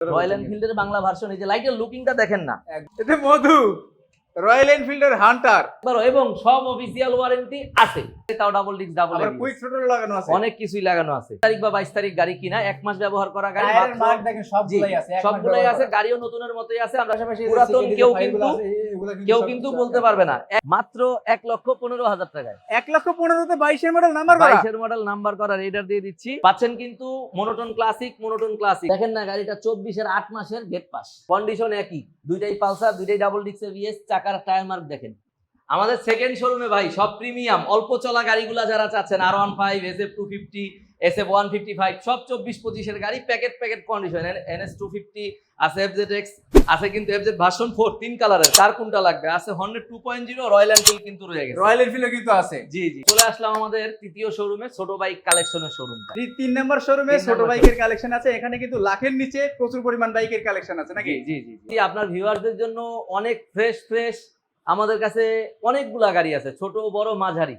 Royal এনফিল্ডের Bangla version এই যে লাইটের লুকিংটা দেখেন না। এটা মধু। রয়্যাল এনফিল্ডের হান্টার এবং সব অফিসিয়াল ওয়ারেন্টি আছে। তাও double disc double quick throttle লাগানো আছে। অনেক কিছুই লাগানো আছে। তারিখ বা বাইশ তারিখ গাড়ি কিনা এক মাস ব্যবহার করা গাড়ি মাত্র- মার্ক দেখেন সবগুলাই আছে এক সবগুলাই আছে গাড়িও নতুনের মতোই আছে। আমরা যে পুরাতন কেউ কিন্তু কেউ কিন্তু বলতে পারবে না। মাত্র এক লক্ষ পনেরো হাজার টাকায়। এক লক্ষ পনেরোতে বাইশের মডেল নাম্বার করা। বাইশের মডেল নাম্বার করা রেডার দিয়ে দিচ্ছি। পাচ্ছেন কিন্তু মোনোটন ক্লাসিক মোনোটন ক্লাসিক দেখেন না গাড়িটা চব্বিশের আট মাসের গেট পাস কন্ডিশন একই। দুইটাই পালসার দুইটাই ডাবল ডিক্স এবিএস চাকার টায়ার মার্ক দেখেন। আমাদের সেকেন্ড শোরুমে ভাই সব প্রিমিয়াম অল্প চলা গাড়িগুলো যারা চাচ্ছেন R one five S F two fifty S F one fifty five সব চব্বিশ পঁচিশের গাড়ি packet packet condition N S two fifty আছে এফ জেড এক্স আছে কিন্তু এফ জেড ভার্সন ফোর তিন কালারের কার কোনটা লাগবে? আছে hundred two point zero Royal Enfield কিন্তু রয়ে গেছে। রয়্যাল এনফিল্ডও কিন্তু আছে। জি জি। চলে আসলাম আমাদের তৃতীয় শোরুমে ছোট বাইক কালেকশনের শোরুম তিন নম্বর শোরুমে ছোট বাইকের কালেকশন আছে। এখানে কিন্তু লাখের নিচে প্রচুর পরিমাণ বাইকের কালেকশন আছে নাকি? জি জি জি আপনার ভিউয়ারদের জন্য অনেক ফ্রেশ ফ্রেশ আমাদের কাছে অনেকগুলা গাড়ি আছে ছোট বড় মাঝারি।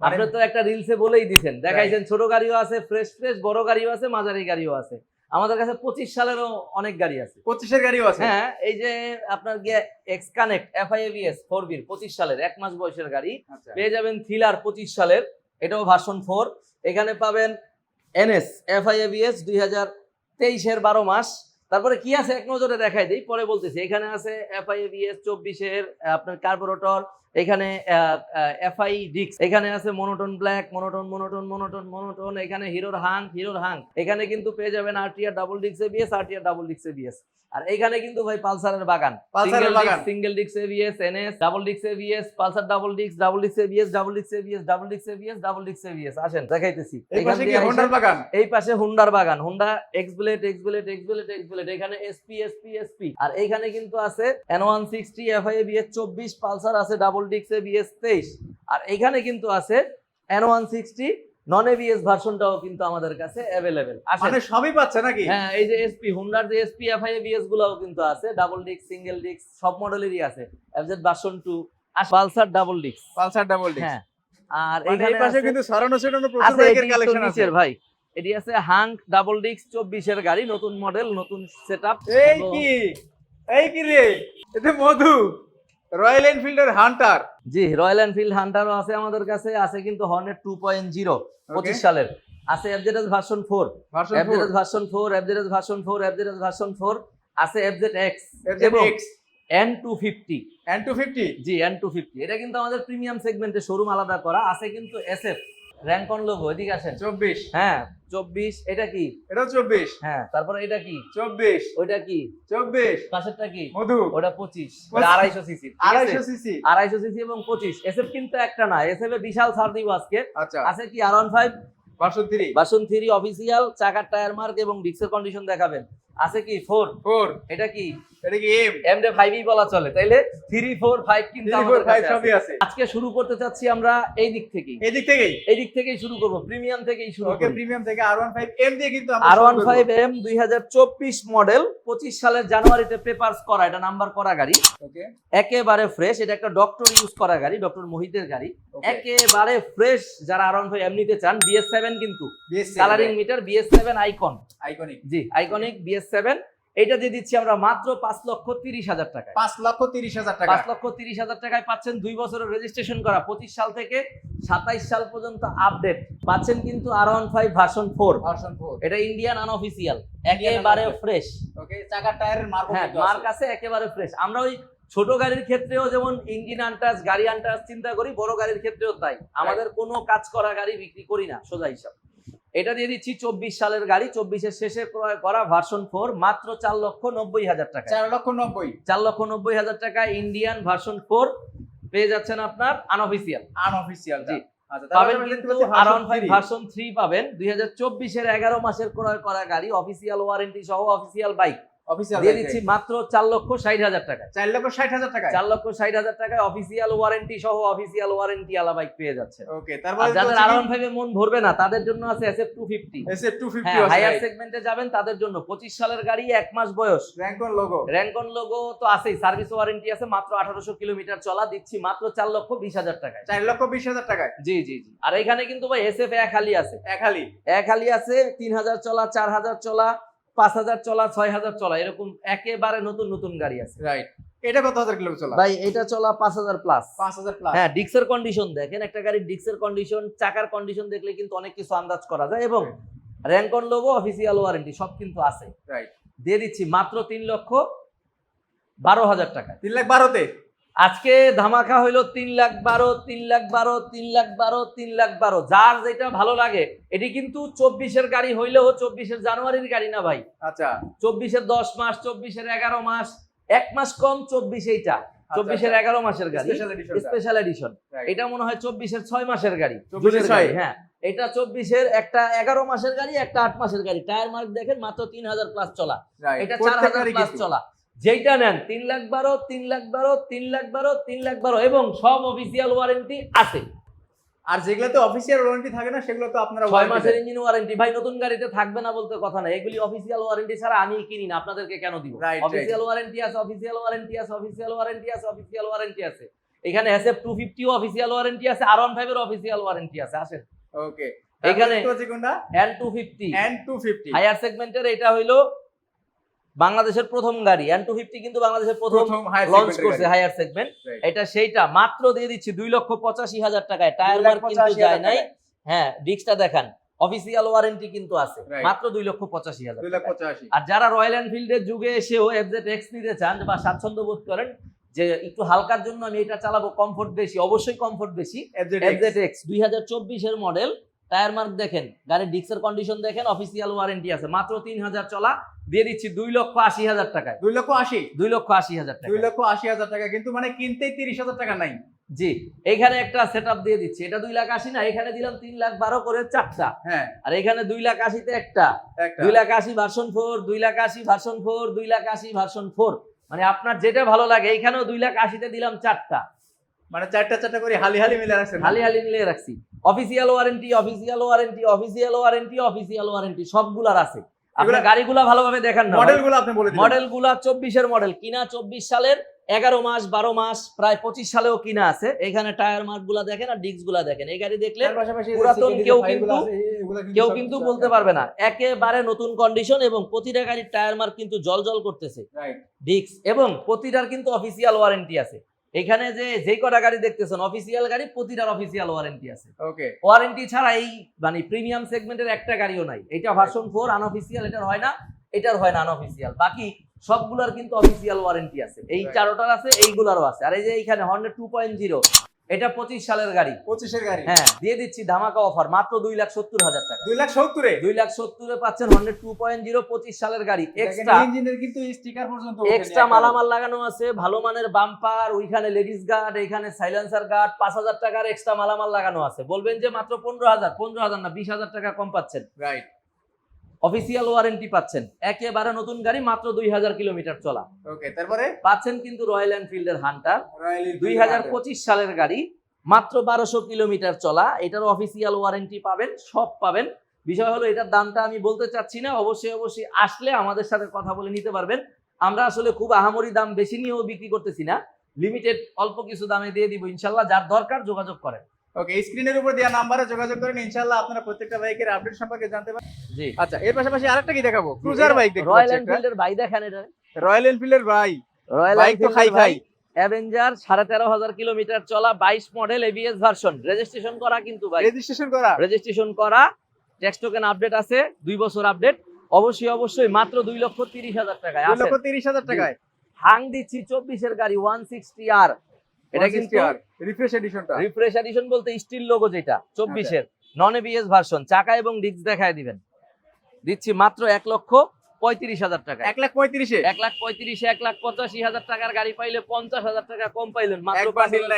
মানে আপনার তো একটা রিলসে বলেই দিছেন। দেখাইছেন ছোট গাড়িও আছে ফ্রেশ ফ্রেশ বড় গাড়িও আছে মাঝারি গাড়িও আছে। আমাদের কাছে পঁচিশ সালেরও অনেক গাড়ি আছে। পঁচিশের গাড়িও আছে? হ্যাঁ এই যে আপনার গিয়ে এক্স কানেক্ট এফআইএভিএস ফোর বির পঁচিশ সালের এক মাস বয়সের গাড়ি। আচ্ছা। পেয়ে যাবেন থ্রিলার পঁচিশ সালের এটাও ভার্সন ফোর এখানে পাবেন এনএস এফআইএভিএস দুই হাজার তেইশের বারো মাস। তারপরে কি আছে? এক নজরে দেখাই দিই পরে বলতেছি। এখানে আছে এফআইএভিএস চব্বিশের আপনার কার্বোরেটর এখানে এফআই ডিক্স এখানে আছে monotone black monotone monotone monotone monotone এখানে হিরোর হাং হিরোর হাং এখানে কিন্তু পেয়ে যাবেন আরটিআর ডাবল ডিক্স এবিএস আরটিআর ডাবল ডিক্স এবিএস আর এখানে কিন্তু ভাই পালসারের বাগান। পালসারের বাগান। সিঙ্গেল ডিক্স এবিএস এনএস ডাবল ডিক্স এবিএস পালসার ডাবল ডিক্স ডাবল ডিক্স এবিএস ডাবল ডিক্স এবিএস ডাবল ডিক্স এবিএস ডাবল ডিক্স এবিএস আসেন দেখাইতেছি। এই পাশে কি হোন্ডার বাগান? এই পাশে হুন্ডার বাগান। Honda X Bullet X Bullet X Bullet X Bullet এখানে এসপি এসপি এসপি আর এখানে কিন্তু আছে N one sixty FI BS চব্বিশ পালসার আছে ডাবল ডিক্স বিএস তেইশ। আর এখানে কিন্তু আছে N one sixty non ABS ভার্সনটাও কিন্তু আমাদের কাছে অ্যাভেলেবেল মানে সবই পাচ্ছে নাকি? হ্যাঁ এই যে এসপি হুন্ডার যে এসপি এফআই বিএস গুলাও কিন্তু আছে। ডাবল ডিক্স সিঙ্গেল ডিক্স সব মডেলেরই আছে। এফজেড ভার্সন টু আর পালসার ডাবল ডিক্স পালসার ডাবল হ্যাঁ আর মানে এই পাশে কিন্তু সরানো প্রচুর বাইকের কালেকশন আছে। ভাই। এটি আছে হাঙ্ক ডাবল ডিক্স চব্বিশের গাড়ি নতুন মডেল নতুন সেট আপ এই কি? এই কি রে? মধু। রয়্যাল এনফিল্ডের হান্টার জি রয়্যাল এনফিল্ড হান্টারও আছে আমাদের কাছে আছে কিন্তু হর্নেট টু পয়েন্ট জিরো পঁচিশ সালের। আছে FZS version four FZS version four FZS version four FZS version four আছে এফজেড এক্স এবং X N two fifty N two fifty G N two fifty এটা কিন্তু আমাদের প্রিমিয়াম সেগমেন্টে শোরুম আলাদা করা আছে কিন্তু এস এফ র্যাঙ্কন লোগো এদিকে আসেন। চব্বিশ। হ্যাঁ চব্বিশ এটা কি? এটাও চব্বিশ। হ্যাঁ তারপরে এটা কি? চব্বিশ। ওইটা কি? চব্বিশ। পাশেরটা কি? মধু। ওটা পঁচিশ। আড়াইশো সিসি। আড়াইশো সিসি। আড়াইশো সিসি এবং পঁচিশ। এসএফ কিন্তু একটা না এসএফ এ বিশাল ছাড় দিব আজকে। আচ্ছা। আছে কি? R one five? Version three version three official চাকার টায়ার মার্ক এবং ডিক্সের কন্ডিশন দেখাবেন। আছে কি? ফোর ফোর এটা কি? এটা কি এম এম ডে বলা চলে। তাইলে থ্রি ফোর ফাইভ কিন্তু সবই আছে। আজকে শুরু করতে চাচ্ছি আমরা এই দিক থেকেই। এদিক থেকেই এই দিক থেকেই? শুরু করব। প্রিমিয়াম থেকেই শুরু ওকে প্রিমিয়াম থেকে আর ওয়ান ফাইভ এম দিয়ে কিন্তু আমরা করব। এম দুই হাজার চব্বিশ মডেল পঁচিশ সালের জানুয়ারিতে পেপার্স করা এটা নাম্বার করা গাড়ি। ওকে একেবারে ফ্রেশ এটা একটা ডক্টর ইউজ করা গাড়ি ডক্টর মোহিতের গাড়ি। একেবারে ফ্রেশ যারা আরাউন্ড ভাই এমনিতে চান বিএস সেভেন কিন্তু। BSc colouring meter BS seven icon iconic জি আইকনিক বিএস সেভেন এটা দিয়ে দিচ্ছি আমরা মাত্র পাঁচ লক্ষ তিরিশ হাজার টাকায়। পাঁচ লক্ষ তিরিশ হাজার টাকা। পাঁচ লক্ষ তিরিশ হাজার টাকায় পাচ্ছেন দুই বছরের রেজিস্ট্রেশন করা পঁচিশ সাল থেকে সাতাইশ সাল পর্যন্ত আপডেট পাচ্ছেন কিন্তু R one five version four version four এটা ইন্ডিয়ান আনঅফিসিয়াল একেবারে ফ্রেশ ওকে চাকার টায়ারের মার্ক হ্যাঁ মার্ক আছে। একেবারে ফ্রেশ আমরা ওই ছোট গাড়ির ক্ষেত্রেও যেমন ইঞ্জিন আনটাস গাড়ি আনটাস চিন্তা করি বড় গাড়ির ক্ষেত্রেও তাই। আমাদের কোনো কাজ করা গাড়ি বিক্রি করি না সোজা হিসাব। এটা দিয়ে দিচ্ছি চব্বিশ সালের গাড়ি চব্বিশের শেষে ক্রয় করা ভার্সন ফোর মাত্র চার লক্ষ নব্বই হাজার টাকা চার লক্ষ নব্বই। চার লক্ষ নব্বই হাজার টাকা ইন্ডিয়ান ভার্সন ফোর পেয়ে যাচ্ছেন আপনার আনঅফিসিয়াল আনঅফিসিয়াল জি। আচ্ছা পাবেন কিন্তু ফাইভ ভার্সন থ্রি পাবেন। দুই হাজার চব্বিশের এগারো মাসের ক্রয় করা গাড়ি অফিসিয়াল ওয়ারেন্টি সহ অফিসিয়াল বাইক দিয়ে দিচ্ছি মাত্র চার লক্ষ ষাট হাজার টাকা চার লক্ষ ষাট হাজার টাকা চার লক্ষ ষাট হাজার টাকায় অফিসিয়াল ওয়ারেন্টি সহ অফিসিয়াল ওয়ারেন্টি আলা বাইক পেয়ে যাচ্ছে। ওকে তারপরে যাদের আর ওয়ান ফাইভে মন ভরবে না তাদের জন্য আছে SF two fifty SF two fifty হ্যাঁ হায়ার সেগমেন্টে যাবেন তাদের জন্য পঁচিশ সালের গাড়ি এক মাস বয়স। র্যাঙ্কন লোগো র্যাঙ্কন লোগো তো আছেই সার্ভিস ওয়ারেন্টি আছে মাত্র আঠারোশো কিলোমিটার চলা দিচ্ছি মাত্র চার লক্ষ বিশ হাজার টাকায়। চার লক্ষ বিশ হাজার টাকায়? জি জি জি। আর এখানে কিন্তু ভাই এসএফ এক হালি আছে। এক হালি। এক হালি আছে তিন হাজার চলা চার হাজার চলা পাঁচ হাজার চলা ছয় হাজার চলা এরকম একেবারে নতুন নতুন গাড়ি আছে। রাইট এটা কত হাজার কিলোমিটার চলা? ভাই এটা চলা পাঁচ হাজার প্লাস পাঁচ হাজার প্লাস হ্যাঁ ডিক্সের কন্ডিশন দেখেন একটা গাড়ির ডিক্সের কন্ডিশন চাকার কন্ডিশন দেখলে কিন্তু অনেক কিছু আন্দাজ করা যায় এবং র্যাঙ্কন লোগো অফিসিয়াল ওয়ারেন্টি সব কিন্তু আছে। রাইট দিয়ে দিচ্ছি মাত্র তিন লক্ষ বারো হাজার টাকা তিন লাখ বারোতে? আজকে ধামাকা হইল তিন লাখ বারো তিন লাখ বারো তিন লাখ বারো তিন লাখ বারো। যার যেটা ভালো লাগে এটি কিন্তু চব্বিশের গাড়ি হইলেও চব্বিশের জানুয়ারির গাড়ি না ভাই। আচ্ছা। চব্বিশের দশ মাস চব্বিশের এগারো মাস এক মাস কম চব্বিশ এইটা। চব্বিশের এগারো মাসের গাড়ি। স্পেশাল এডিশন এটা মনে হয় চব্বিশের ছয় মাসের গাড়ি। 24 ছয়। গাড়ি, হ্যাঁ। এটা চব্বিশের একটা এগারো মাসের গাড়ি একটা আট মাসের গাড়ি। টায়ার মার্ক দেখেন মাত্র তিন হাজার প্লাস চলা। এটা চার হাজার প্লাস চলা। যেইটা নেন তিন লাখ বারো তিন লাখ বারো তিন লাখ বারো তিন লাখ বারো এবং সব অফিসিয়াল ওয়ারেন্টি আছে। আর যেগুলোতে অফিসিয়াল ওয়ারেন্টি থাকে না সেগুলো তো আপনারা ছয় মাসের ইঞ্জিন ওয়ারেন্টি ভাই নতুন গাড়িতে থাকবে না বলতে কথা না। এগুলি অফিসিয়াল ওয়ারেন্টি ছাড়া আমি কিনি না আপনাদেরকে কেন দিব. অফিসিয়াল ওয়ারেন্টি আছে অফিসিয়াল ওয়ারেন্টি আছে অফিসিয়াল ওয়ারেন্টি আছে অফিসিয়াল ওয়ারেন্টি আছে। এখানে SF two fifty official warranty আছে আর ওয়ান ফাইভ এর অফিসিয়াল ওয়ারেন্টি আছে আসেন। ওকে এখানে- তো N two fifty N two fifty higher সেগমেন্টের এটা হইল বাংলাদেশের প্রথম গাড়ি এন টু ফিফটি কিন্তু বাংলাদেশের প্রথম লঞ্চ করছে হায়ার সেগমেন্ট এটা সেইটা মাত্র দিয়ে দিচ্ছি দুই লক্ষ পঁচাশি হাজার টাকায়। টায়ার মার্ক কিন্তু যায় নাই। হ্যাঁ ডিস্কটা দেখান। অফিসিয়াল ওয়ারেন্টি কিন্তু আছে। মাত্র দুই লক্ষ পঁচাশি হাজার আর যারা রয়্যাল এনফিল্ডের যুগে এসেও এফজেড এক্স নিতে চান বা স্বাচ্ছন্দ্য বোধ করেন যে একটু হালকার জন্য আমি এটা চালাবো কমফোর্ট বেশি অবশ্যই কমফোর্ট বেশি। এফজেড এক্স দুই হাজার চব্বিশের মডেল টায়ার মার্ক দেখেন গাড়ির ডিক্সের কন্ডিশন দেখেন অফিসিয়াল ওয়ারেন্টি আছে। মাত্র তিন হাজার চলা দিয়ে দিচ্ছি দুই লক্ষ আশি হাজার টাকায়। দুই লক্ষ আশি? দুই লক্ষ আশি হাজার টাকা দুই লক্ষ আশি হাজার টাকা কিন্তু মানে কিনতেই তিরিশ হাজার টাকা নাই। জি এখানে একটা সেট দিয়ে দিচ্ছি। এটা দুই লাখ আশি না এখানে দিলাম তিন লাখ বারো করে চারটা। হ্যাঁ। আর এখানে দুই লাখ আশিতে একটা। একটা। দুই লাখ আশি ভার্সন ফোর দুই লাখ আশি ভার্সন ফোর দুই লাখ আশি ভার্সন ফোর মানে আপনার যেটা ভালো লাগে এইখানেও দুই লাখ আশিতে দিলাম চারটা। মানে চারটা চারটা করে হালি হালি মিলে রাখছেন। হালি হালি মিলিয়ে রাখছি। Official warranty official warranty official warranty official warranty সবগুলার আছে। আপনার গাড়িগুলা ভালোভাবে দেখান না মডেলগুলো আপনি বলে দিন। মডেলগুলা চব্বিশের মডেল কিনা চব্বিশ সালের এগারো মাস বারো মাস প্রায় পঁচিশ সালেও কিনা আছে। এখানে টায়ার মার্কগুলা দেখেন আর ডিস্কগুলা দেখেন। এই গাড়ি দেখলে পুরাতন কেউ কিন্তু- কেউ কিন্তু বলতে পারবে না। একেবারে নতুন কন্ডিশন এবং প্রতিটা গাড়ির টায়ার মার্ক কিন্তু জল জল করতেছে। রাইট ডিস্ক এবং প্রতিটার কিন্তু অফিসিয়াল ওয়ারেন্টি আছে। এখানে যে যে কটা গাড়ি দেখতেছেন অফিসিয়াল গাড়ি প্রতিটার অফিসিয়াল ওয়ারেন্টি আছে। ওকে ওয়ারেন্টি ছাড়া এই মানে প্রিমিয়াম সেগমেন্টের একটা গাড়িও নাই। এটা ভার্সন ফোর আনঅফিসিয়াল এটার হয় না এটার হয় না আনঅফিসিয়াল বাকি সবগুলোর কিন্তু অফিসিয়াল ওয়ারেন্টি আছে। এই. চারোটার আছে এইগুলারও আছে। আর এই যে এইখানে হর্নের টু পয়েন্ট জিরো এটা পঁচিশ সালের গাড়ি। পঁচিশের গাড়ি। হ্যাঁ দিয়ে দিচ্ছি ধামাকা অফার মাত্র দুই লাখ সত্তর হাজার টাকা। দুই লাখ সত্তরে? দুই লাখ সত্তরে পাচ্ছেন হন্ড্রেড টু পয়েন্ট জিরো পঁচিশ সালের গাড়ি। এক্সট্রা ইঞ্জিনের কিন্তু স্টিকার পর্যন্ত এক্সট্রা মালামাল লাগানো আছে ভালো মানের বাম্পার ওইখানে লেডিস গার্ড এখানে সাইলেন্সার গার্ড পাঁচ হাজার টাকার এক্সট্রা মালামাল লাগানো আছে। বলবেন যে মাত্র পনেরো হাজার পনেরো হাজার না বিশ হাজার টাকা কম পাচ্ছেন। রাইট অফিসিয়াল ওয়ারেন্টি পাচ্ছেন। একেবারে নতুন গাড়ি মাত্র দুই হাজার কিলোমিটার চলা। ওকে তারপরে? পাচ্ছেন কিন্তু রয়্যাল এনফিল্ডের হান্টার দুই হাজার পঁচিশ সালের গাড়ি মাত্র বারোশো কিলোমিটার চলা। এটার অফিসিয়াল ওয়ারেন্টি পাবেন সব পাবেন। বিষয় হলো এটার দামটা আমি বলতে চাচ্ছি না। অবশ্যই অবশ্যই আসলে আমাদের সাথে কথা বলে নিতে পারবেন। আমরা আসলে খুব আহামরি দাম বেশি নিয়েও বিক্রি করতেছি না। লিমিটেড অল্প কিছু দামে দিয়ে দিব ইনশাল্লাহ। যার দরকার যোগাযোগ করেন। ওকে স্ক্রিনের উপর দেওয়া নাম্বারে যোগাযোগ করেন ইনশাআল্লাহ আপনারা প্রত্যেকটা বাইকের আপডেট সম্পর্কে জানতে পারবেন। জি। আচ্ছা এর পাশাপাশি আরেকটা কি দেখাবো? ক্রুজার বাইক দেখতে রয়্যাল এনফিল্ডের ভাই দেখেন এটা। রয়্যাল এনফিল্ডের ভাই রয়্যাল বাইক তো খাই খাই অ্যাভেঞ্জার সাড়ে তেরো হাজার কিলোমিটার চলা বাইশ মডেল এবিএস ভার্সন রেজিস্ট্রেশন করা কিন্তু ভাই রেজিস্ট্রেশন করা। রেজিস্ট্রেশন করা ট্যাক্স টোকেন আপডেট আছে দুই বছর আপডেট অবশ্যই অবশ্যই মাত্র দুই লক্ষ তিরিশ হাজার টাকায় দুই লক্ষ তিরিশ হাজার টাকায়। হাং দিচ্ছি চব্বিশের গাড়ি ওয়ান সিক্সটি আর এটা কিন্তু রিফ্রেশ এডিশনটা রিফ্রেশ এডিশন বলতে স্টিল লোগো যেটা চব্বিশের নন এবিএস ভার্সন চাকা এবং ডিস্ক দেখায় দিবেন। দিচ্ছি মাত্র এক লক্ষ পঁয়ত্রিশ হাজার টাকা। এক লাখ পঁয়ত্রিশে? এক লাখ পঁয়ত্রিশে এক লাখ পঁচাশি হাজার টাকার গাড়ি পাইলে পঞ্চাশ হাজার টাকা কম পাইলেন মাত্র।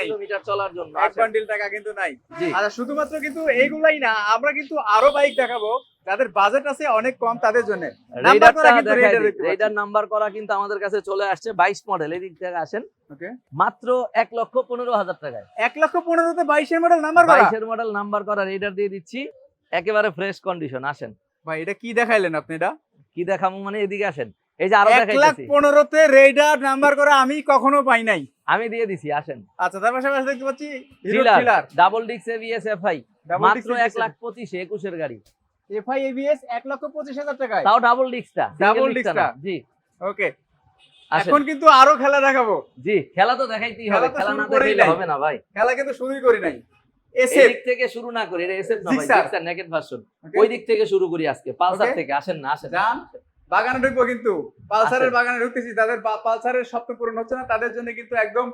কিলোমিটার চলার জন্য। এক বান্ডিল টাকা কিন্তু নাই। আচ্ছা শুধুমাত্র কিন্তু এইগুলাই না আমরা কিন্তু আরও বাইক দেখাবো। যাদের বাজেট আছে অনেক কম তাদের জন্য। রেডার নাম্বার করা কিন্তু আমাদের কাছে চলে আসছে বাইশ মডেল এদিক থেকে আসেন। মাত্র এক লক্ষ পনেরো হাজার টাকায়। এক লক্ষ পনেরো পনেরোতে বাইশের মডেল নাম্বার বাইশের মডেল নাম্বার করা রেডার দিয়ে দিচ্ছি। একেবারে ফ্রেশ কন্ডিশন আসেন। ভাই এটা কি দেখাইলেন আপনি এটা? কি দেখাবো মানে এদিকে আসেন। এই যে আরও এক লাখ পনেরোতে রেডার নাম্বার করা আমি কখনো পাই নাই। আমি দিয়ে দিছি আসেন। আচ্ছা তার পাশাপাশি দেখতে পাচ্ছি ডাবল ডিক্স এবিএস এফআই মাত্র এক লাখ পঁচিশে একুশের গাড়ি। এফআই এবিএস এক লক্ষ পঁচিশ হাজার টাকায়? তাও ডাবল ডিস্কটা ডাবল disc-টা? জি। ওকে এখন কিন্তু আরও খেলা দেখাবো। জি খেলা তো দেখাইতেই হবে খেলা না দেখাইলে হবে না ভাই। খেলা কিন্তু শুরুই করি নাই। এসএফ। এদিক থেকে শুরু না করি এটা এসএফ না ভাই জিক্সার নেকেড ভার্সন ওই দিক থেকে শুরু করি আজকে পালসার থেকে আসেন না আসেন যান বাগানে ঢুকবো কিন্তু। পালসারের। বাগানে ঢুকতেছি তাদের পালসারের স্বপ্ন পূরণ হচ্ছে না তাদের জন্য কিন্তু একদম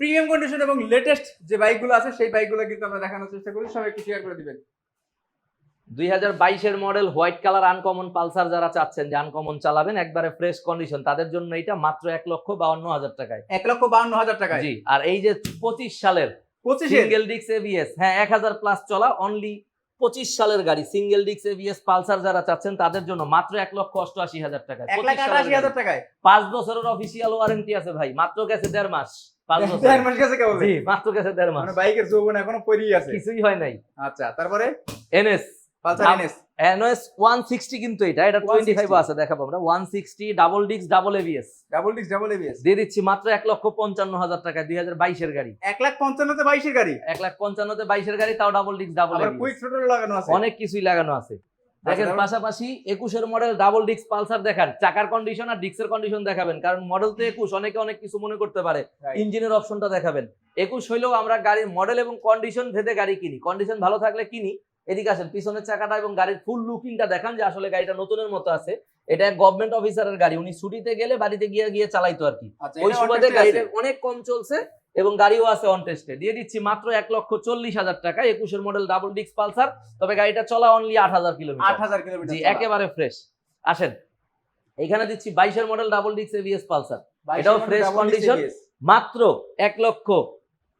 প্রিমিয়াম কন্ডিশন এবং লেটেস্ট যে বাইকগুলো আছে সেই বাইকগুলো কিন্তু আমরা দেখানোর চেষ্টা করি সবাই একটু শেয়ার করে দিবেন। দুই হাজার বাইশের model white colour uncommon Pulsar যারা চাচ্ছেন যে আনকমন চালাবেন একবারে ফ্রেশ কন্ডিশন তাদের জন্য এটা মাত্র এক লক্ষ বাউন্ন হাজার টাকায়। এক লক্ষ বাউন্ন হাজার টাকা জি আর এই যে পঁচিশ সালের সিঙ্গেল ডিক্স এভিএস হ্যাঁ এক হাজার প্লাস চলা অনলি পঁচিশ সালের গাড়ি। সিঙ্গেল ডিক্স এভিএস পালসার যারা চাচ্ছেন তাদের জন্য মাত্র এক লক্ষ অষ্টআশি হাজার টাকা। আশি হাজার টাকায়? পাঁচ বছরের অফিসিয়াল ওয়ারেন্টি আছে ভাই। মাত্র গেছে দেড় মাস। মাত্র গেছে দেড় মাস। মানে বাইকের যৌবন এখনও পরিয়ে আছে। কিছুই হয় নাই। আচ্ছা তারপরে? NS Pulsar NS. NS one sixty কিন্তু এটা এটা টোয়েন্টি ফাইভ 160 আছে দেখাবো আমরা। ওয়ান সিক্সটি ডাবল ডিক্স double ABS double disc double ABS দিয়ে দিচ্ছি মাত্র এক লক্ষ পঞ্চান্ন হাজার টাকা গাড়ি। লাখ গাড়ি? লাখ গাড়ি তাও ডাবল ডিক্স ডাবল আবার কুইক থ্রোটল লাগানো আছে। অনেক কিছুই লাগানো আছে। দেখেন পাশাপাশি একুশের মডেল ডাবল ডিক্স পালসার দেখান। চাকার কন্ডিশন আর ডিক্সের কন্ডিশন দেখাবেন কারণ মডেল তো একুশ অনেকে অনেক কিছু মনে করতে পারে. ইঞ্জিনের অপশনটা দেখাবেন। একুশ হইলেও আমরা গাড়ির মডেল এবং কন্ডিশন ভেদে গাড়ি কিনি। কন্ডিশন ভালো থাকলে কিনি এদিকে আসেন পিছনের চাকাটা এবং গাড়ির ফুল লুকিংটা দেখান যে আসলে গাড়িটা নতুনের মতো আছে। এটা গভর্নমেন্ট অফিসারের গাড়ি উনি ছুটিতে গেলে বাড়িতে গিয়ে গিয়ে চালাইতো আর কি। আচ্ছা ওই সুবাদে গাড়িটা অনেক কম চলছে এবং গাড়িও আছে অন টেস্টে দিয়ে দিচ্ছি মাত্র এক লক্ষ চল্লিশ হাজার টাকা একুশের মডেল ডাবল ডিক্স পালসার তবে গাড়িটা চলা অনলি আট হাজার কিলোমিটার আট হাজার কিলোমিটার জি একেবারে ফ্রেশ আসেন এখানে দিচ্ছি বাইশের মডেল ডাবল ডিক্স এভিএস পালসার। এটাও ফ্রেশ কন্ডিশন মাত্র এক লক্ষ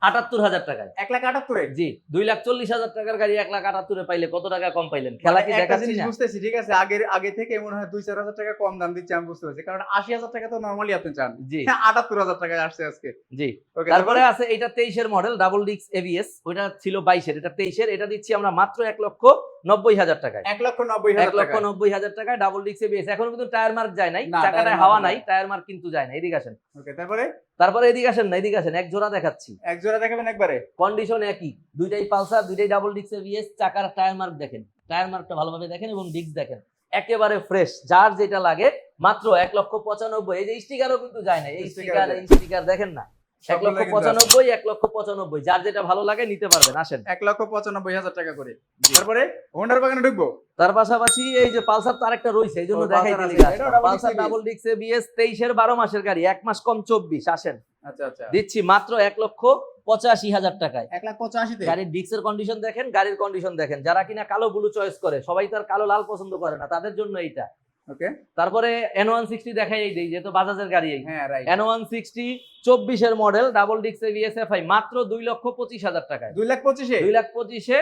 আটাত্তর হাজার টাকায়। এক লাখ আটাত্তরে? জি দুই লাখ চল্লিশ হাজার টাকার গাড়ি এক লাখ আটাত্তরে পাইলে কত টাকা কম পাইলেন? খেলা কি মানে দেখাচ্ছি না? বুঝতেছি ঠিক আছে? আগের আগে থেকে মনে হয় দুই চার হাজার টাকা কম দাম দিচ্ছে আমি বুঝতে পারছি। কারণ আশি হাজার টাকা তো নর্মালি আপনি চান। জি। আটাত্তর হাজার টাকায় আসছে আজকে। জি। তারপরে আছে এটা তেইশের মডেল ডাবল ডিক্স এভিএস ওইটা ছিল বাইশের এটা তেইশের এটা দিচ্ছি আমরা মাত্র এক লক্ষ নব্বই হাজার টাকায়। এক লক্ষ নব্বই এক লক্ষ নব্বই হাজার টাকায় ডাবল ডিক্স এবিএস এখনও কিন্তু টায়ার মার্ক যায় নাই। চাকাটায় হাওয়া নাই। টায়ার মার্ক কিন্তু যায় না এদিকে আসেন। ওকে তারপরে? তারপরে এদিকে আসেন না এদিকে আসেন। এক জোড়া দেখাচ্ছি। এক জোড়া দেখাবেন একবারে? কন্ডিশন একই। দুইটাই পালসার দুইটাই ডাবল ডিক্স এবিএস চাকার টায়ার মার্ক দেখেন। টায়ার মার্কটা ভালোভাবে দেখেন এবং ডিক্স দেখেন। একেবারে ফ্রেশ যার যেটা লাগে মাত্র এক লক্ষ পঁচানব্বই। এই যে স্টিকারও কিন্তু যায় না এই স্টিকার এই স্টিকার দেখেন না। এক লক্ষ পঁচানব্বই এক লক্ষ পঁচানব্বই। যার যেটা ভালো লাগে নিতে পারবেন আসেন। এক লক্ষ পঁচানব্বই হাজার টাকা করে। তারপরে হোন্ডার বাগানে ঢুকবো। তার পাশাপাশি এই যে পালসার তো আরেকটা রয়েছে এই জন্য দেখাই পালসার ডাবল ডিক্স এবিএস তেইশের বারো মাসের গাড়ি এক মাস কম চব্বিশ আসেন। আচ্ছা আচ্ছা। দিচ্ছি মাত্র এক লক্ষ পঁচাশি হাজার টাকায়। এক লাখ পঁচাশিতে গাড়ির ডিক্সের কন্ডিশন দেখেন গাড়ির কন্ডিশন দেখেন। যারা কিনা কালো ব্লু চয়েস করে সবাই তো আর কালো লাল পছন্দ করে না তাদের জন্য এইটা। ওকে তারপরে এন ওয়ান সিক্সটি দেখাই এই দিই যেহেতু বাজাজের গাড়ি হ্যাঁ রাইট এন ওয়ান সিক্সটি চব্বিশের মডেল ডাবল ডিক্স এভিএসএফআই মাত্র দুই লক্ষ পঁচিশ হাজার টাকায়। দুই লাখ পঁচিশে? দুই লাখ পঁচিশে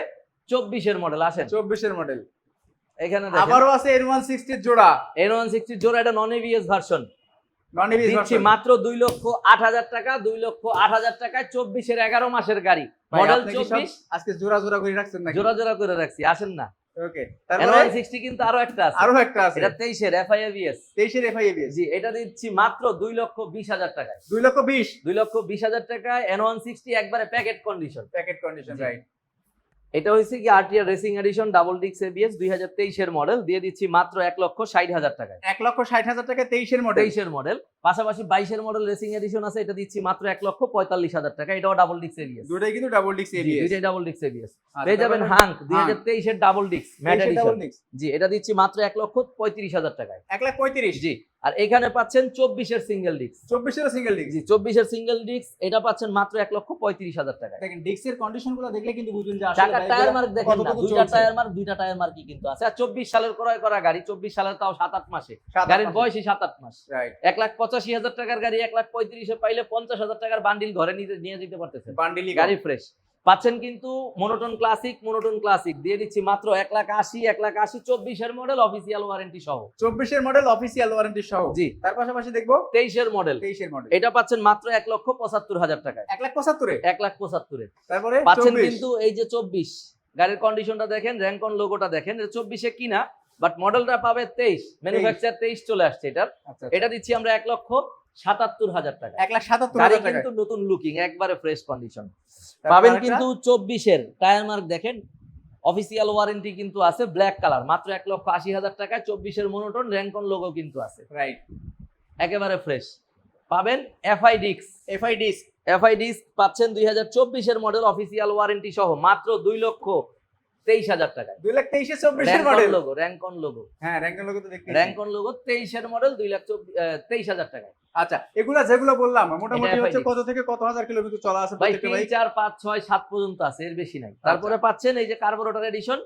চব্বিশের মডেল আসেন। চব্বিশের মডেল এখানে দেখেন। আবারও আছে এন ওয়ান সিক্সটির জোড়া। এন ওয়ান সিক্সটি জোড়া এটা নন এভিএস ভার্সন দিচ্ছি মাত্র দুই লক্ষ আট হাজার টাকা দুই লক্ষ আট হাজার টাকায় চব্বিশের এগারো মাসের গাড়ি। মডেল চব্বিশ। আজকে জোড়া জোড়া করে রাখছেন নাকি? জোড়া জোড়া করে রাখছি আসেন না। ওকে তারপরে ওয়ান সিক্সটি কিন্তু আরও একটা আছে। আরও একটা আছে। এটা তেইশের এফআইএভিএস তেইশের এফআই এবিএস জি এটা দিচ্ছি মাত্র দুই লক্ষ বিশ হাজার টাকায়। দুই লক্ষ বিশ? দুই লক্ষ বিশ হাজার টাকায় এন ওয়ান সিক্সটি একবারে packet condition packet condition right এটা হয়েছে কি আরটিআর রেসিং এডিশন ডাবল ডিক্স এবিএস দুই হাজার তেইশের মডেল দিয়ে দিচ্ছি মাত্র এক লক্ষ ষাট হাজার টাকায়। এক লক্ষ ষাট হাজার টাকা তেইশের মডেল তেইশের মডেল পাশাপাশি বাইশের মডেল রেসিং এডিশন আছে এটা দিচ্ছি মাত্র এক লক্ষ পঁয়তাল্লিশ হাজার টাকা এটাও ডাবল ডিক্স এবিএস দুটাই কিন্তু ডাবল ডিক্স এবিএস দুইটাই ডাবল ডিক্স এবিএস পেয়ে যাবেন হাঙ্ক দুই হাজার তেইশের ডাবল ডিক্স ম্যাট এডিশন জি এটা দিচ্ছি মাত্র এক লক্ষ পঁয়ত্রিশ হাজার টাকায়। এক লাখ পঁয়ত্রিশ। জি। আর এখানে পাচ্ছেন চব্বিশের সিঙ্গেল ডিস্ক চব্বিশের সিঙ্গেল ডিক্স জি চব্বিশের সিঙ্গেল ডিস্ক এটা পাচ্ছেন মাত্র এক লক্ষ পঁয়ত্রিশ হাজার টাকা। দেখেন ডিক্সের কন্ডিশনগুলো দেখলে কিন্তু বুঝুন যে আসলে টায়ার মার্ক দেখেন না দুইটা টায়ার মার্ক দুইটা টায়ার মার্কই কিন্তু আছে। আর চব্বিশ সালের ক্রয় করা গাড়ি চব্বিশ সালের তাও সাত আট মাসে। গাড়ির বয়সই সাত আট মাস। রাইট এক লাখ পঁচাশি হাজার টাকার গাড়ি এক লাখ পঁয়ত্রিশে পাইলে পঞ্চাশ হাজার টাকার বান্ডিল ঘরে নিয়ে যেতে পারতেছেন। বান্ডিলি গাড়ি ফ্রেশ পাচ্ছেন কিন্তু মনোটন ক্লাসিক মনোটন ক্লাসিক দিয়ে দিচ্ছি মাত্র এক লাখ আশি এক লাখ আশি চব্বিশের মডেল অফিসিয়াল ওয়ারেন্টি সহ। চব্বিশের মডেল অফিসিয়াল ওয়ারেন্টি সহ। জি। তার পাশাপাশি দেখব তেইশের মডেল তেইশের মডেল এটা পাচ্ছেন মাত্র এক লক্ষ পঁচাত্তর হাজার টাকায়। এক লাখ পঁচাত্তরে? এক লাখ পঁচাত্তরে। তারপরে পাচ্ছেন কিন্তু এই যে চব্বিশ। গাড়ির কন্ডিশনটা দেখেন র্যাঙ্কন লোগোটা দেখেন। চব্বিশে কিনা বাট মডেলটা পাবে তেইশ। ম্যানুফ্যাকচার তেইশ চলে আসছে এটার। আচ্ছা। এটা দিচ্ছি আমরা এক লক্ষ সাতাত্তর হাজার টাকা। এক লাখ সাতাত্তর হাজার কিন্তু নতুন লুকিং একবারে ফ্রেশ কন্ডিশন পাবেন কিন্তু চব্বিশের টায়ার মার্ক দেখেন। অফিসিয়াল ওয়ারেন্টি কিন্তু আছে ব্ল্যাক কালার মাত্র এক লক্ষ আশি হাজার টাকায় চব্বিশের মনোটন র্যাঙ্কন লোগো কিন্তু আছে। রাইট একেবারে ফ্রেশ পাবেন এফআই ডিক্স এফআই ডিস্ক এফআই ডিস্ক পাচ্ছেন দুই হাজার চব্বিশের মডেল অফিসিয়াল ওয়ারেন্টি সহ। মাত্র দুই লক্ষ তেইশ হাজার টাকায়। দুই লাখ তেইশে চব্বিশের মডেল লোগো র্যাঙ্কন লোগো হ্যাঁ র্যাঙ্কের লোক তো দেখতে র্যাঙ্কন লোগো তেইশের মডেল দুই লাখ তেইশ হাজার টাকায়। আচ্ছা এগুলা যেগুলো বললাম মোটামুটি হচ্ছে কত থেকে কত হাজার কিলোমিটার চলা আছে ভাই তিন চার পাঁচ ছয় সাত পর্যন্ত আছে এর বেশি নাই। তারপরে পাচ্ছেন এই যে carburettor edition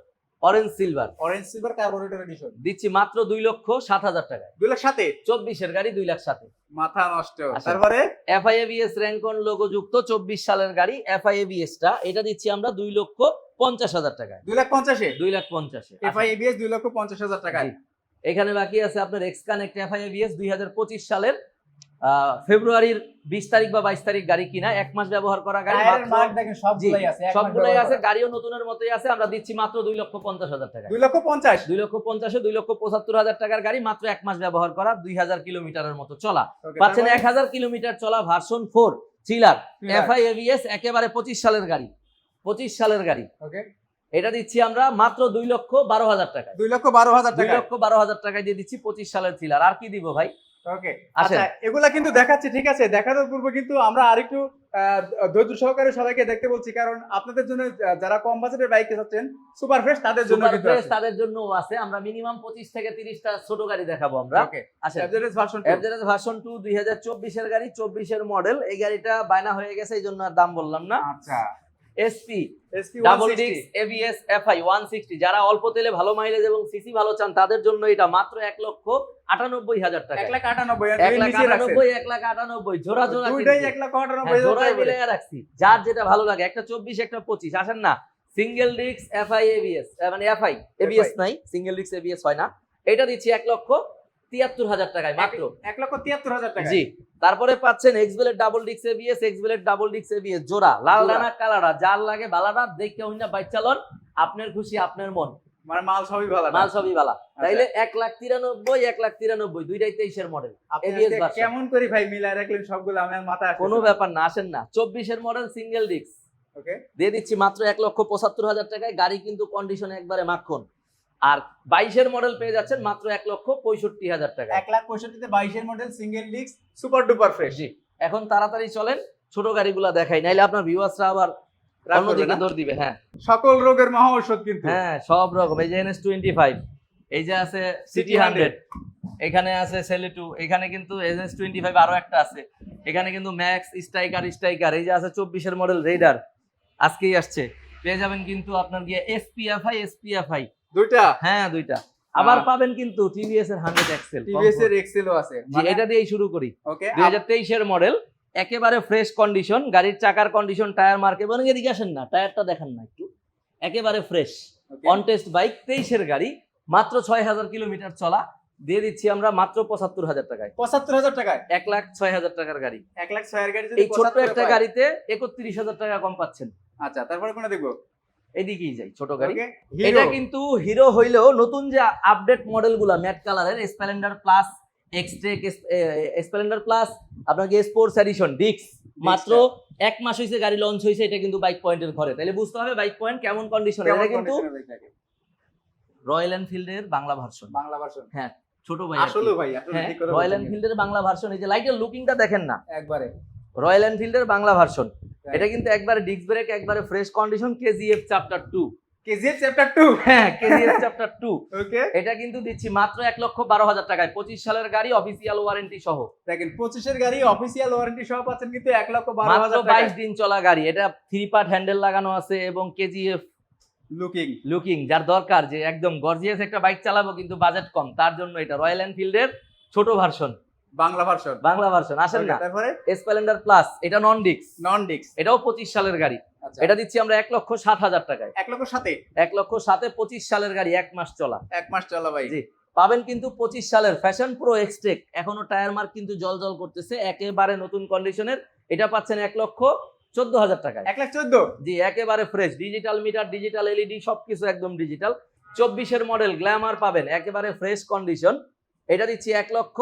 orange silver orange silver carburettor edition দিচ্ছি মাত্র দুই লক্ষ সাত হাজার টাকায়। দুই লাখ সাথে চব্বিশের গাড়ি দুই লাখ সাথে মাথা নষ্ট। আচ্ছা। তারপরে? এফআইএবিএস র্যাঙ্কন লোগো যুক্ত চব্বিশ সালের গাড়ি এফআইএবিএস টা। এটা দিচ্ছি আমরা দুই লক্ষ পঞ্চাশ হাজার টাকায়। দুই লাখ পঞ্চাশে? দুই লাখ পঞ্চাশে। এফআই এবিএস দুই লক্ষ পঞ্চাশ হাজার টাকায়। এখানে বাকি আছে আপনার এক্স কানেক্ট এফআইএবিএস দুই হাজার পঁচিশ সালের ফেব্রুয়ারির বিশ তারিখ বা বাইশ তারিখ গাড়ি কিনা এক মাস ব্যবহার করা গাড়ি সবগুলাই আছে গাড়িও নতুনের মতোই আছে আমরা দিচ্ছি মাত্র দুই লক্ষ পঞ্চাশ হাজার টাকা দুই লক্ষ পঞ্চাশ? দুই লক্ষ পঞ্চাশে দুই লক্ষ পঁচাত্তর হাজার টাকার গাড়ি মাত্র এক মাস ব্যবহার করা দুই হাজার কিলোমিটারের মতো চলা। পাচ্ছেন এক হাজার কিলোমিটার চলা version four Thriller, FI ABS একেবারে পঁচিশ সালের গাড়ি। পঁচিশ সালের গাড়ি? এটা দিচ্ছি আমরা মাত্র দুই লক্ষ বারো হাজার টাকা দুই লক্ষ বারো হাজার দুই লক্ষ বারো হাজার টাকায় দিয়ে দিচ্ছি পঁচিশ সালের থ্রিলার আর কি দিব ভাই? ওকে আচ্ছা এগুলা কিন্তু দেখাচ্ছি ঠিক আছে? দেখানোর পূর্বে কিন্তু আমরা আরেকটু ধৈর্য সহকারে সবাইকে দেখতে বলছি কারণ আপনাদের জন্য যারা কম বাজেটের বাইক চাচ্ছেন সুপার ফ্রেশ তাদের জন্য কিন্তু তাদের জন্য আছে। আমরা মিনিমাম পঁচিশ থেকে তিরিশটা ছোট গাড়ি দেখাবো আমরা। ভার্সন ভার্সন গাড়ি চব্বিশের মডেল এই গাড়িটা বায়না হয়ে গেছে এই জন্য আর দাম বললাম না। আচ্ছা। এসপি এসপি ডাবল ডিক্স এবিএস এফআই ওয়ান সিক্সটি যারা অল্প তেলে ভালো মাইলেজ এবং সিসি ভালো চান তাদের জন্য এটা মাত্র এক লক্ষ আটানব্বই হাজার টাকা। এক লাখ আটানব্বই এক লাখ আটানব্বই এক লাখ আটানব্বই। জোড়া জোড়া এক লাখ আটানব্বই হ্যাঁ, জোড়ায় মিলে রাখছি। যার যেটা ভালো লাগে একটা চব্বিশ একটা পঁচিশ। আসেন না সিঙ্গেল ডিক্স এফআই এবিএস মানে এফআই এবিএস নাই সিঙ্গেল ডিক্স এবিএস হয় না। এটা দিচ্ছি এক লক্ষ তিয়াত্তর হাজার টাকায় মাত্র। এক লক্ষ তিয়াত্তর হাজার টাকা জি। তারপরে পাচ্ছেন এক্সবেলের ডাবল ডিক্স এবিএস এক্সবেলের ডাবল ডিক্স এবিএস জোড়া লাল ডানা কালারা যার লাগে বালাটা দেখতে হইনা বাইক চালন আপনার খুশি আপনার মন। মানে মাল সবই ভালো মাল সবই বালা। তাইলে এক লাখ তিরানব্বই এক লাখ তিরানব্বই দুইটাই তেইশের মডেল। কেমন করি ভাই মিলাই রাখলেন সবগুলো আমার মাথায় কোনো ব্যাপার না আসেন না। চব্বিশের মডেল সিঙ্গেল ডিক্স দিয়ে দিচ্ছি মাত্র এক লক্ষ পঁচাত্তর হাজার টাকায় গাড়ি কিন্তু কন্ডিশন একবারে মাখন। আর বাইশের মডেল পেয়ে যাচ্ছেন মাত্র এক লক্ষ পঁয়ষট্টি হাজার টাকা। এক লাখ পঁয়ষট্টিতে বাইশের model single disc super duper fresh জি এখন তাড়াতাড়ি চলেন ছোট গাড়িগুলা দেখাই। নাইলে আপনার ভিউয়ার্সরা আবার অন্যদিকে দৌড় দিবে হ্যাঁ। সকল রোগের মহা ঔষধ কিন্তু। হ্যাঁ সব রকম। এই যে এনএস টোয়েন্টি ফাইভ এই যে আছে সিটি হান্ড্রেড এখানে আছে সেলে টু এখানে কিন্তু এনএস টোয়েন্টি ফাইভ আরও একটা আছে। এখানে কিন্তু ম্যাক্স স্ট্রাইকার স্ট্রাইকার এই যে আছে চব্বিশের মডেল রেডার আজকেই আসছে। পেয়ে যাবেন কিন্তু আপনার গিয়ে এসপিএফআই এসপিএফআই দুইটা? হ্যাঁ দুইটা। আবার পাবেন কিন্তু টিভিএস এর হান্ড্রেড এক্সেল টিভিএস এর এক্সেলও আছে। মানে এটা দিয়েই শুরু করি। ওকে দুই হাজার তেইশের মডেল একেবারে ফ্রেশ কন্ডিশন গাড়ির চাকার কন্ডিশন টায়ার মার্ক এবং এদিকে আসেন না টায়ারটা দেখেন না একটু। একেবারে ফ্রেশ অন টেস্ট বাইক তেইশের গাড়ি মাত্র ছয় হাজার কিলোমিটার চলা। দিয়ে দিচ্ছি আমরা মাত্র পঁচাত্তর হাজার টাকায়। পঁচাত্তর হাজার টাকায়? এক লাখ ছয় হাজার টাকার গাড়ি। এক লাখ ছয়ের গাড়ি এই ছোট্ট একটা গাড়িতে একত্রিশ হাজার টাকা কম পাচ্ছেন। আচ্ছা তারপরে কোনটা দেখব? এদিকেই যাই ছোট গাড়ি। এটা কিন্তু হিরো হইলেও নতুন যে আপডেট মডেলগুলা ম্যাট কালারের Splendor plus Xtec Splendor plus আপনার কি স্পোর্টস এডিশন ডিক্স মাত্র এক মাস হয়েছে গাড়ি লঞ্চ হয়েছে এটা কিন্তু বাইক পয়েন্টের ঘরে। তাহলে বুঝতে হবে বাইক পয়েন্ট কেমন কন্ডিশন এটা কিন্তু? রয়্যাল এনফিল্ডের বাংলা ভার্সন বাংলা ভার্সন হ্যাঁ ছোট ভাই আসলে ভাই রয়্যাল এনফিল্ডের বাংলা ভার্সন এই যে লাইটের লুকিংটা দেখেন না। একবারে। রয়্যাল এনফিল্ডের বাংলা ভার্সন এটা কিন্তু একবারে ডিস্ক ব্রেক একবারে fresh condition KGF chapter two KGF chapter 2 হ্যাঁ কেজিএফ চ্যাপ্টার টু ওকে এটা কিন্তু দিচ্ছি মাত্র এক লক্ষ বারো হাজার টাকায়। পঁচিশ সালের গাড়ি অফিসিয়াল ওয়ারেন্টি সহ। দেখেন 25 এর গাড়ি অফিসিয়াল ওয়ারেন্টি সহ পাচ্ছেন কিন্তু 1 লক্ষ 12 মাত্র হাজার বাইশ দিন চলা গাড়ি। এটা থ্রি পার্ট হ্যান্ডেল লাগানো আছে এবং কেজিএফ লুকিং লুকিং যার দরকার যে একদম গর্জিয়াস একটা বাইক চালাবো কিন্তু বাজেট কম। তার জন্য এটা রয়্যাল এনফিল্ডের ছোট version Bangla version Bangla version আসেন না। তারপরে? স্প্লেন্ডার প্লাস এটা নন ডিক্স নন ডিক্স এটাও পঁচিশ সালের গাড়ি। আচ্ছা। এটা দিচ্ছি আমরা এক লক্ষ সাত হাজার টাকায়। 1 লক্ষ সাথে এক লক্ষ সাতে পঁচিশ সালের গাড়ি এক মাস চলা। এক মাস চলা ভাই। জি। পাবেন কিন্তু পঁচিশ সালের ফ্যাশন প্রো এক্সটেক এখনও টায়ার মার্ক কিন্তু জল জল করতেছে একেবারে নতুন কন্ডিশনের এটা পাচ্ছেন এক লক্ষ চোদ্দ হাজার টাকায়। এক লাখ 14 জি একেবারে fresh digital meter digital LED সবকিছু একদম ডিজিটাল চব্বিশের মডেল গ্ল্যামার পাবেন একেবারে ফ্রেশ কন্ডিশন এটা দিচ্ছি এক লক্ষ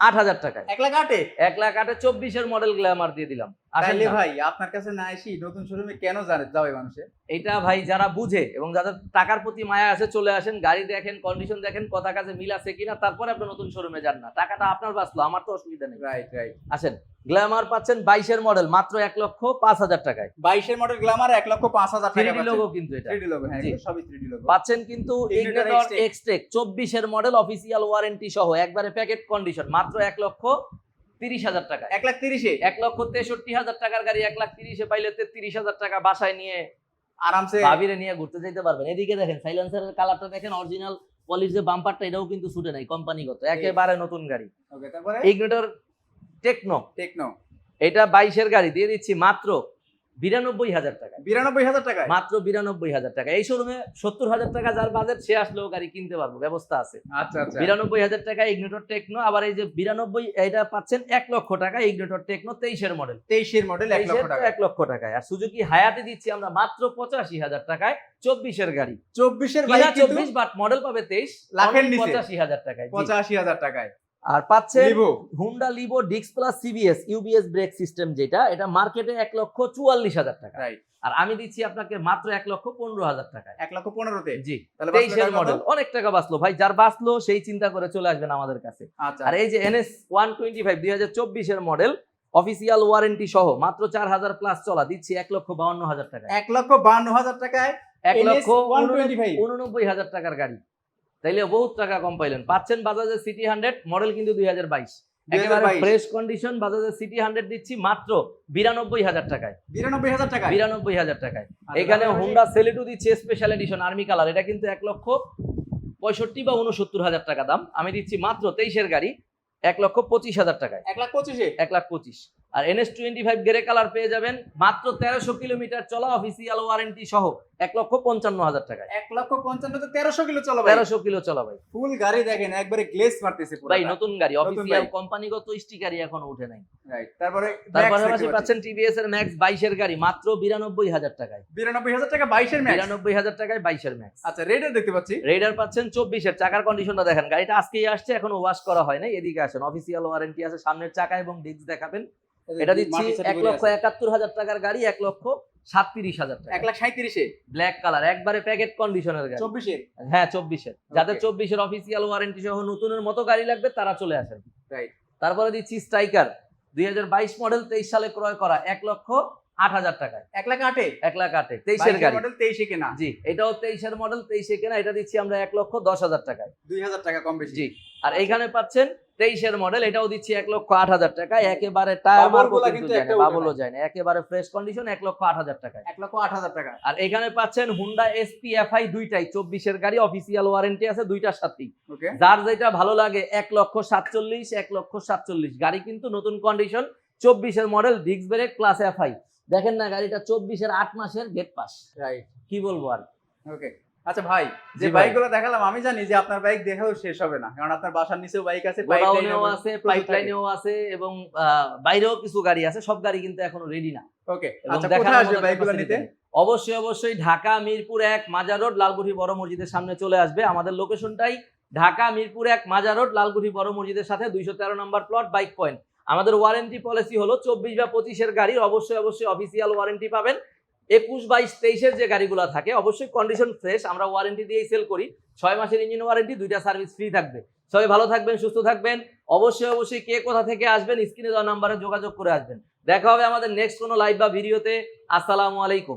আট হাজার টাকায়। এক লাখ আটে? এক লাখ আটে চব্বিশের মডেল গ্ল্যামার দিয়ে দিলাম। না। ভাই আপনার কাছে না এসি নতুন শোরুমে কেন যাবে মানুষে? এটা ভাই যারা বুঝে এবং যাদের টাকার প্রতি মায়া আছে চলে আসেন গাড়ি দেখেন কন্ডিশন দেখেন কথা কাজে মিল আছে কিনা তারপরে আপনি নতুন শোরুমে যান না। টাকাটা আপনার বাঁচলো আমার তো অসুবিধা নেই। রাইট রাইট আসেন গ্ল্যামার পাচ্ছেন বাইশের মডেল মাত্র এক লক্ষ পাঁচ হাজার টাকায়। বাইশের মডেল গ্লামার এক লক্ষ পাঁচ হাজার টাকা লোগো কিন্তু এটা। থ্রি লোগো হ্যাঁ সবই থ্রি লোগো পাচ্ছেন কিন্তু ইগনিটর এক্সটেক চব্বিশের মডেল অফিসিয়াল ওয়ারেন্টি সহ একবারে প্যাকেট কন্ডিশন মাত্র এক লক্ষ তিরিশ হাজার টাকা এক লাখ তিরিশে? এক লক্ষ তেষট্টি হাজার টাকার গাড়ি এক লাখ তিরিশে পাইলে তেত্রিশ হাজার টাকা বাসায় নিয়ে আরামসে ভাবিরে নিয়ে ঘুরতে যেতে পারবেন। এদিকে দেখেন সাইলেন্সারের কালারটা দেখেন অরিজিনাল পলিশ যে বাম্পারটা এটাও কিন্তু ছুটে নাই কোম্পানিগত একেবারে নতুন গাড়ি। তারপরে? ইগনিটর টেকনো টেকনো এটা বাইশের গাড়ি দিয়ে দিচ্ছি মাত্র বিরানব্বই হাজার টাকা বিরানব্বই হাজার টাকা মাত্র বিরানব্বই হাজার টাকা। এই শোরুমে সত্তর হাজার টাকা যার বাজেট সে আসলেও গাড়ি কিনতে পারব ব্যবস্থা আছে। আচ্ছা আচ্ছা। বিরানব্বই হাজার টাকা ইগনিটর টেকনো আবার এই যে বিরানব্বই এটা পাচ্ছেন এক লক্ষ টাকা ইগনিটর টেকনো তেইশের মডেল তেইশের মডেল এক লক্ষ টাকায়। আর সুজুকি হায়াতে দিচ্ছি আমরা মাত্র পঁচাশি হাজার টাকায় চব্বিশের গাড়ি। চব্বিশের চব্বিশ বাট মডেল পাবে তেইশ লাখের পঁচাশি হাজার টাকায়। পঁচাশি হাজার টাকায়। আর পাচ্ছে হুন্ডা লিভো ডিক্স plus CBS UBS brake system যেটা এটা মার্কেটে এক লক্ষ চুয়াল্লিশ হাজার টাকা। আর আমি দিচ্ছি আপনাকে মাত্র এক লক্ষ পনেরো হাজার টাকায়। এক লক্ষ পনেরোতে? জি। তেইশের মডেল অনেক টাকা বাঁচলো ভাই যার বাঁচলো সেই চিন্তা করে চলে আসবেন আমাদের কাছে। আচ্ছা। আর এই যে এনএস ওয়ান টোয়েন্টি ফাইভ দুই হাজার চব্বিশের মডেল অফিসিয়াল ওয়ারেন্টি সহ মাত্র চার হাজার প্লাস চলা দিচ্ছি এক লক্ষ বাউন্ন হাজার টাকা এক লক্ষ বান্ন হাজার টাকায় এক লক্ষ উননব্বই হাজার টাকার গাড়ি। তাইলে বহুত টাকা কম পাইলেন। পাচ্ছেন বাজাজের সিটি হান্ড্রেড মডেল কিন্তু দুই হাজার বাইশ। একেবারে ফ্রেশ কন্ডিশন বাজাজের সিটি হান্ড্রেড দিচ্ছি মাত্র বিরানব্বই হাজার টাকায়। বিরানব্বই হাজার টাকা বিরানব্বই হাজার টাকায়। এখানে হোন্ডা সেলিটু দিচ্ছে স্পেশাল এডিশন আর্মি কালার এটা কিন্তু এক লক্ষ পঁয়ষট্টি বা উনসত্তর হাজার টাকা দাম। আমি দিচ্ছি মাত্র তেইশের গাড়ি এক লক্ষ পঁচিশ হাজার টাকায়। এক লাখ পঁচিশে? এক লাখ পঁচিশ। আর NS twenty five grey colour পেয়ে যাবেন মাত্র তেরোশো কিলোমিটার চলা অফিসিয়াল ওয়ারেন্টি সহ এক লক্ষ পঞ্চান্ন হাজার টাকা এক লক্ষ পঞ্চান্নতে তেরোশো কিলো চলো তেরোশো কিলো চলা ভাই। ফুল গাড়ি দেখেন একবারে গ্লেস মারতেছে ভাই নতুন গাড়ি অফিসিয়াল কোম্পানিগত স্টিকারই এখনও উঠে নাই। তারপরে। পাচ্ছেন টিভিএস এর ম্যাক্স বাইশের গাড়ি মাত্র বিরানব্বই হাজার টাকায়। বিরানব্বই হাজার টাকা বাইশের ম্যাক্স বিরানব্বই হাজার টাকায় বাইশের ম্যাক্স আচ্ছা রেডার দেখতে পাচ্ছি। রেডার পাচ্ছেন চব্বিশের চাকার কন্ডিশনটা দেখেন। গাড়িটা আজকেই আসছে এখনও ওয়াশ করা হয় নাই। এদিকে আসেন অফিসিয়াল ওয়ারেন্টি আছে সামনের চাকা এবং ডিস্ক দেখাবেন। এটা দিচ্ছি এক লক্ষ একাত্তর হাজার টাকার গাড়ি এক লক্ষ সাতত্রিশ হাজার টাকা। এক লাখ সাঁত্রিশে ব্ল্যাক কালার একবারে প্যাকেট কন্ডিশনের গাড়ি। চব্বিশের হ্যাঁ চব্বিশের যাতে চব্বিশের অফিসিয়াল ওয়ারেন্টি সহ নতুনের মতো গাড়ি লাগবে তারা চলে আসেন. তারপরে দিচ্ছি স্ট্রাইকার দুই হাজার বাইশ মডেল তেইশ সালে ক্রয় করা এক লক্ষ আট হাজার টাকায়। এক লাখ আটে? এক লাখ আটে। তেইশের গাড়ি। মডেল তেইশে কেনা। জি। এটাও তেইশের মডেল তেইশে কেনা এটা দিচ্ছি আমরা এক লক্ষ দশ হাজার টাকায়। দুই হাজার টাকা কম বেশি। জি। আর এইখানে পাচ্ছেন তেইশের মডেল এটাও দিচ্ছি এক লক্ষ আট হাজার টাকায়। একেবারে টায়ার মার্কও কিন্তু কিন্তু যায় না বাবলও যায় না। একেবারে ফ্রেশ কন্ডিশন এক লক্ষ আট হাজার টাকায়। এক লক্ষ আট হাজার টাকা। আর এখানে পাচ্ছেন হুন্ডা এসপি এফআই দুইটাই চব্বিশের গাড়ি অফিসিয়াল ওয়ারেন্টি আছে দুইটার সাথেই। যার যেটা ভালো লাগে এক লক্ষ সাতচল্লিশ এক লক্ষ সাতচল্লিশ। গাড়ি কিন্তু নতুন কন্ডিশন চব্বিশের মডেল ডিক্স ব্রেক প্লাস এফআই দেখেন না গাড়িটা চব্বিশের আট মাসের গেট পাস রাইট কি বলব আর? ওকে আচ্ছা ভাই যে জি ভাই। বাইকগুলো দেখালাম আমি জানি যে আপনার বাইক দেখেও শেষ হবে না। কারণ আপনার বাসার নিচেও বাইক আছে গোডাউনেও আছে পাইপলাইনেও আছে। এবং আহ, বাইরেও কিছু গাড়ি আছে সব গাড়ি কিন্তু এখনও রেডি না। ওকে আচ্ছা কোথায় আসবে বাইকগুলো নিতে? অবশ্যই অবশ্যই ঢাকা মিরপুর এক মাজার রোড লালকুঠি বড় মসজিদের সামনে চলে আসবে। আমাদের লোকেশনটাই ঢাকা মিরপুর এক মাজার রোড লালকুঠি বড় মসজিদের সাথে দুইশো তেরো নম্বর প্লট বাইক পয়েন্ট আমাদের ওয়ারেন্টি পলিসি হলো চব্বিশ বা পঁচিশের গাড়ির অবশ্যই অবশ্যই অফিসিয়াল ওয়ারেন্টি পাবেন। একুশ বাইশ তেইশের যে গাড়িগুলো থাকে, অবশ্যই কন্ডিশন ফ্রেশ আমরা ওয়ারেন্টি দিয়েই সেল করি। ছয় মাসের ইঞ্জিন ওয়ারেন্টি দুইটা সার্ভিস ফ্রি থাকবে। সবাই ভালো থাকবেন, সুস্থ থাকবেন। অবশ্যই অবশ্যই কে কোথা থেকে আসবেন স্ক্রিনে দেওয়া নাম্বারে যোগাযোগ করে আসবেন। দেখা হবে আমাদের নেক্সট কোনো লাইভ বা ভিডিওতে আসসালামু আলাইকুম।